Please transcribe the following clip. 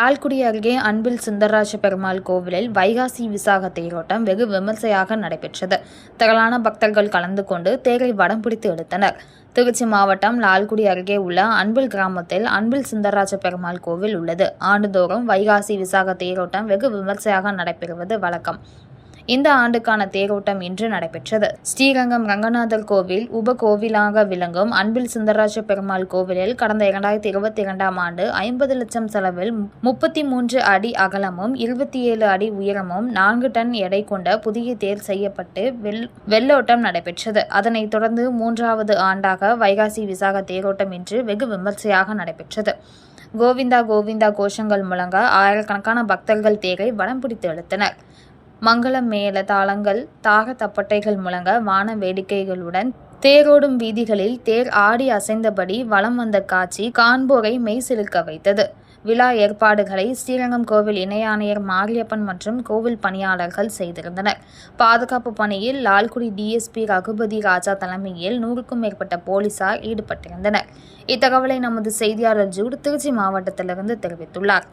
லால்குடி அருகே அன்பில் சுந்தரராஜ பெருமாள் கோவிலில் வைகாசி விசாக தேரோட்டம் வெகு விமர்சையாக நடைபெற்றது. திரளான பக்தர்கள் கலந்து கொண்டு தேரை வடம் பிடித்து எடுத்தனர். திருச்சி மாவட்டம் லால்குடி அருகே உள்ள அன்பில் கிராமத்தில் அன்பில் சுந்தரராஜ பெருமாள் கோவில் உள்ளது. ஆண்டுதோறும் வைகாசி விசாக தேரோட்டம் வெகு விமர்சையாக நடைபெறுவது வழக்கம். இந்த ஆண்டுக்கான தேரோட்டம் இன்று நடைபெற்றது. ஸ்ரீரங்கம் ரங்கநாதர் கோவில் உப கோவிலாக விளங்கும் அன்பில் சுந்தரராஜ பெருமாள் கோவிலில் கடந்த இரண்டாயிரத்தி இருபத்தி இரண்டாம் ஆண்டு ஐம்பது லட்சம் செலவில் முப்பத்தி மூன்று அடி அகலமும் இருபத்தி ஏழு அடி உயரமும் நான்கு டன் எடை கொண்ட புதிய தேர் செய்யப்பட்டு வெள்ளோட்டம் நடைபெற்றது. அதனைத் தொடர்ந்து மூன்றாவது ஆண்டாக வைகாசி விசாக தேரோட்டம் இன்று வெகு விமர்சையாக நடைபெற்றது. கோவிந்தா கோவிந்தா கோஷங்கள் முழங்க ஆயிரக்கணக்கான பக்தர்கள் தேரை வடம் பிடித்து இழுத்தனர். மங்களம் மேள தாளங்கள் தாக தப்பட்டைகள் முழங்க வான வேடிக்கைகளுடன் தேரோடும் வீதிகளில் தேர் ஆடி அசைந்தபடி வலம் வந்த காட்சி காண்போரை மெய் சிலுக்க வைத்தது. விழா ஏற்பாடுகளை ஸ்ரீரங்கம் கோவில் இணை ஆணையர் மாரியப்பன் மற்றும் கோவில் பணியாளர்கள் செய்திருந்தனர். பாதுகாப்பு பணியில் லால்குடி டிஎஸ்பி ரகுபதி ராஜா தலைமையில் நூறுக்கும் மேற்பட்ட போலீசார் ஈடுபட்டிருந்தனர். இத்தகவலை நமது செய்தியாளர் ஜூட் திருச்சி மாவட்டத்திலிருந்து தெரிவித்துள்ளார்.